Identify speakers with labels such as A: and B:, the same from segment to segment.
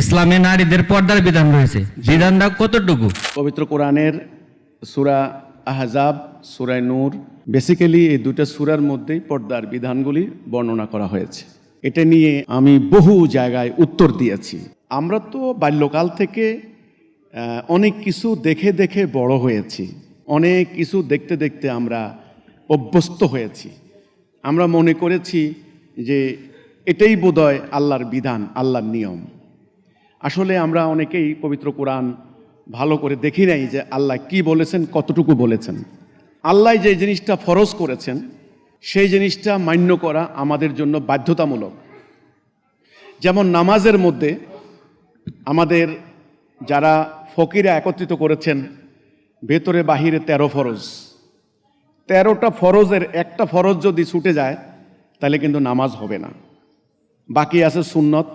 A: ইসলামে নারীদের পর্দার বিধান রয়েছে। বিধানটা কতটুকু?
B: পবিত্র কোরআনের সুরা আহজাব সুরায় নূর বেসিক্যালি এই দুটো সুরার মধ্যেই পর্দার বিধানগুলি বর্ণনা করা হয়েছে। এটা নিয়ে আমি বহু জায়গায় উত্তর দিয়েছি। আমরা তো বাল্যকাল থেকে অনেক কিছু দেখে দেখে বড় হয়েছি। অনেক কিছু দেখতে দেখতে আমরা অভ্যস্ত হয়েছি। আমরা মনে করেছি যে এটাই বোধহয় আল্লাহর বিধান আল্লাহর নিয়ম। আসলে আমরা অনেকেই পবিত্র কোরআন ভালো করে দেখি নাই যে আল্লাহ কি বলেছেন, কতটুকু বলেছেন। আল্লাহ যে জিনিসটা ফরজ করেছেন, সেই জিনিসটা মান্য করা আমাদের জন্য বাধ্যতামূলক। যেমন নামাজের মধ্যে আমাদের যারা ফকিরা একত্রিত করেছেন, ভেতরে বাহিরে তেরো ফরজ। তেরোটা ফরজের একটা ফরজ যদি ছুটে যায়, তাহলে কিন্তু নামাজ হবে না। বাকি আছে সুন্নত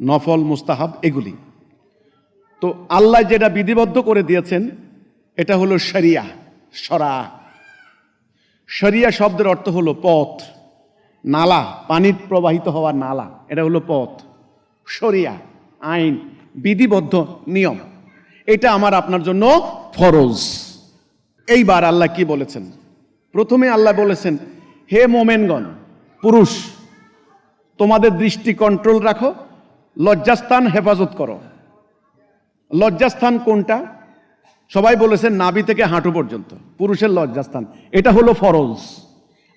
B: নফল, মুস্তাহাব, এগুলি। তো আল্লাহ যেটা বিধিবদ্ধ করে দিয়েছেন, এটা হলো শরিয়া, সরা। শরিয়া শব্দের অর্থ হলো পথ, নালা, পানির প্রবাহিত হওয়া নালা, এটা হলো পথ। শরিয়া, আইন, বিধিবদ্ধ নিয়ম, এটা আমার আপনার জন্য ফরজ। এইবার আল্লাহ কি বলেছেন? প্রথমে আল্লাহ বলেছেন, হে মোমেনগণ, পুরুষ, তোমাদের দৃষ্টি কন্ট্রোল রাখো লজ্জাস্থান হেফাজত করো। লজ্জাস্থান কোনটা? সবাই বলেছেন নাভি থেকে হাঁটু পর্যন্ত, পুরুষের লজ্জাস্থান। এটা হলো ফরজ।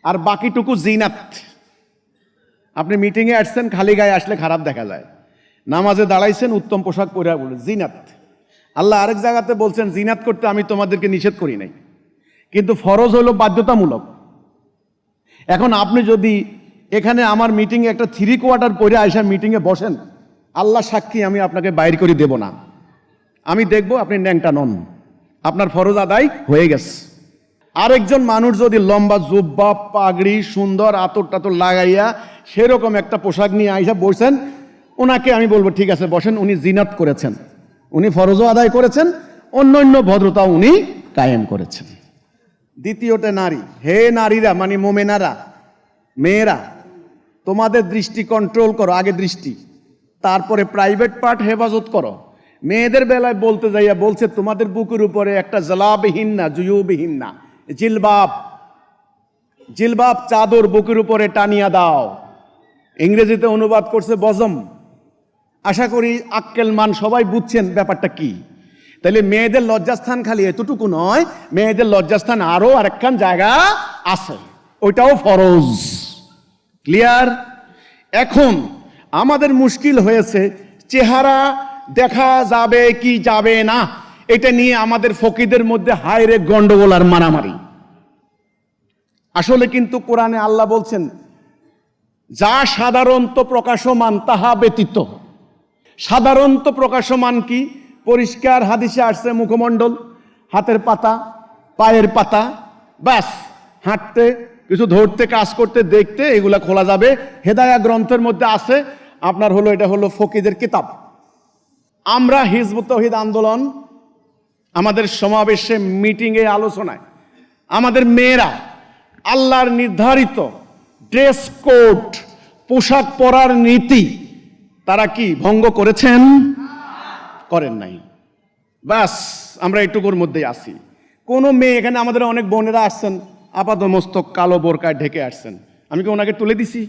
B: আর বাকিটুকু জিনাত। আপনি মিটিংয়ে আসছেন, খালি গায়ে আসলে খারাপ দেখা যায়। নামাজে দাঁড়াইছেন, উত্তম পোশাক পরে বলে, জিনাত। আল্লাহ আরেক জায়গাতে বলছেন, জিনাত করতে আমি তোমাদেরকে নিষেধ করি নাই। কিন্তু ফরজ হলো বাধ্যতামূলক। এখন আপনি যদি এখানে আমার মিটিংয়ে একটা থ্রি কোয়ার্টার পরে আইসা মিটিংয়ে বসেন আল্লাহ সাক্ষী আমি আপনাকে বাইর করে দেব না। আমি দেখব আপনি ন্যাংটা নন। আপনার ফরজ আদায় হয়ে গেছে। আরেকজন মানুষ যদি লম্বা জুব্বা, পাগড়ি, সুন্দর আতর টাতর লাগাইয়া সেরকম একটা পোশাক নিয়ে আইসা বসছেন ওনাকে আমি বলব, ঠিক আছে, বসেন। উনি জিনাত করেছেন। উনি ফরজও আদায় করেছেন অন্য অন্য ভদ্রতা উনি কায়েম করেছেন। দ্বিতীয়টা নারী। হে নারীরা মানে মোমেনারা, মেয়েরা, তোমাদের দৃষ্টি কন্ট্রোল করো, আগে দৃষ্টি। তারপরে প্রাইভেট পার্ট হেফাজত করো। মেয়েদের বেলায় বলতে যাইয়া বলছে, তোমাদের বুকের উপরে একটা জলাবিহীন না, জুয়ুবিহীন না। জিলবাব জিলবাব চাদর বুকের উপরে টানিয়া দাও। ইংরেজিতে অনুবাদ করছে বজম। আশা করি আক্কেল মান সবাই বুঝছেন ব্যাপারটা কি। তাহলে মেয়েদের লজ্জাস্থান খালি এতটুকু নয়, মেয়েদের লজ্জাস্থান আরও আরেকখান জায়গা আছে। ওইটাও ফরজ। ক্লিয়ার? এখন আমাদের মুশকিল হয়েছে। চেহারা দেখা যাবে কি যাবে না, এটা নিয়ে আমাদের ফকিদের মধ্যে হায়রে গন্ডগোল আর মারামারি। আসলে কিন্তু কোরআনে আল্লাহ বলছেন, যা সাধারণত প্রকাশমান, তাহা ব্যতীত। সাধারণত প্রকাশমান কি? পরিষ্কার হাদিসে আসছে মুখমণ্ডল, হাতের পাতা, পায়ের পাতা, ব্যাস, হাঁটতে, কিছু ধরতে, কাজ করতে, দেখতে, এগুলা খোলা যাবে। হেদায়া গ্রন্থের মধ্যে আছে আপনার হলো, এটা হলো ফকিদের কিতাব। আমরা হিজবুত তহিদ আন্দোলন আমাদের সমাবেশে মিটিংয়ে আলোচনায়, আমাদের মেয়েরা আল্লাহর নির্ধারিত ড্রেস কোড, পোশাক পরার নীতি, তারা কি ভঙ্গ করেছেন? করেন নাই। ব্যাস, আমরা এটুকুর মধ্যেই আসি কোনো মেয়ে এখানে আমাদের অনেক বোনেরা আসছেন আপাত মস্তক কালো বোরকায় ঢেকে আসছেন। আমি কি ওনাকে তুলে দিছি?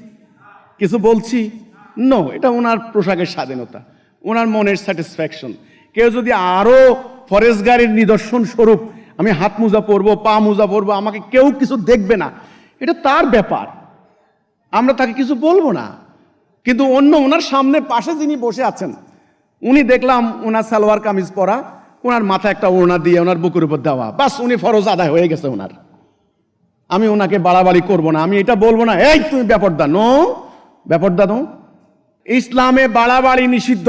B: কিছু বলছি? নো এটা ওনার পোশাকের স্বাধীনতা, ওনার মনের স্যাটিসফ্যাকশন কেউ যদি আরও ফরেস্ট গাড়ির নিদর্শন স্বরূপ, আমি হাত মোজা পরবো, পা মোজা পরবো, আমাকে কেউ কিছু দেখবে না, এটা তার ব্যাপার। আমরা তাকে কিছু বলব না। কিন্তু অন্য ওনার সামনে পাশে যিনি বসে আছেন, উনি দেখলাম ওনার সালোয়ার কামিজ পরা, ওনার মাথায় একটা ওড়না দিয়ে ওনার বুকের উপর দেওয়া। বাস, উনি ফরজ আদায় হয়ে গেছে ওনার। আমি ওনাকে বাড়াবাড়ি করব না, আমি এটা বলব না, এই তুমি ব্যাপার দা নো ব্যাপার দা নো। ইসলামে বাড়াবাড়ি নিষিদ্ধ।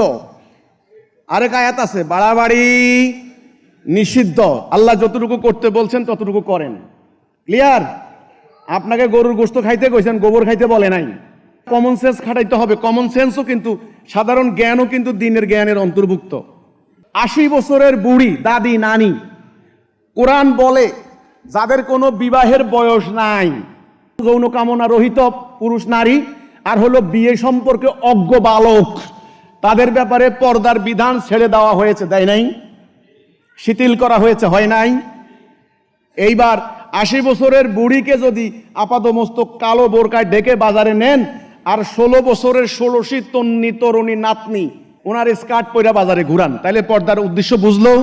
B: আরেক আয়াত আছে, বাড়াবাড়ি নিষিদ্ধ। আল্লাহ যতটুকু করতে বলছেন, ততটুকু করেন। ক্লিয়ার আপনাকে গরুর গোস্ত খাইতে কইছেন, গোবর খাইতে বলে নাই। কমন সেন্স খাটাইতে হবে। কমন সেন্সও কিন্তু, সাধারণ জ্ঞানও কিন্তু দিনের জ্ঞানের অন্তর্ভুক্ত। আশি বছরের বুড়ি, দাদি, নানি, কোরআন বলে, যাদের কোনো বিবাহের বয়স নাই যৌন কামনা রহিত পুরুষ, নারী আর হলো বিয়ে সম্পর্কে অজ্ঞ বালক। তাদের ব্যাপারে পর্দার বিধান ছেড়ে দেওয়া হয়েছে তাই নাই? শিথিল করা হয়েছে, হয় নাই? এইবার আশি বছরের বুড়িকে যদি আপাতমস্তক কালো বোরকায় ডেকে বাজারে নেন, আর ষোলো বছরের ষোলশী তন্নি, তরুণী, নাতনি, ওনার স্কার্ট পইরা বাজারে ঘুরান। তাইলে পর্দার উদ্দেশ্য বুঝলো?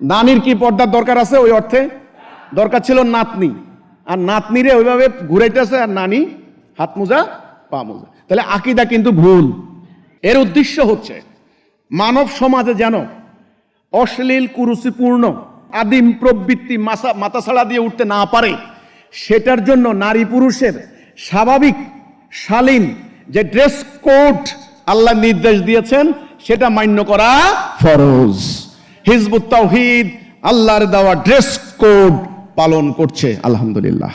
B: নানির কি পর্দার দরকার আছে ওই অর্থে? দরকার ছিল নাতনি। আর নাতনিরে ওইভাবে ঘুরাইতেছে আর নানি হাত মোজা, পা মোজা। তাহলে আকিদা কিন্তু ভুল। এর উদ্দেশ্য হচ্ছে, মানব সমাজে যেন অশ্লীল, কুরুচিপূর্ণ, আদিম প্রবৃত্তি মাথা মাথাছাড়া দিয়ে উঠতে না পারে, সেটার জন্য নারী পুরুষের স্বাভাবিক, শালীন যে ড্রেস কোড আল্লাহ নির্দেশ দিয়েছেন, সেটা মান্য করা ফরজ। হিজবুত তাওহিদ, আল্লাহর দেওয়া ড্রেস কোড পালন করছে, আলহামদুলিল্লাহ।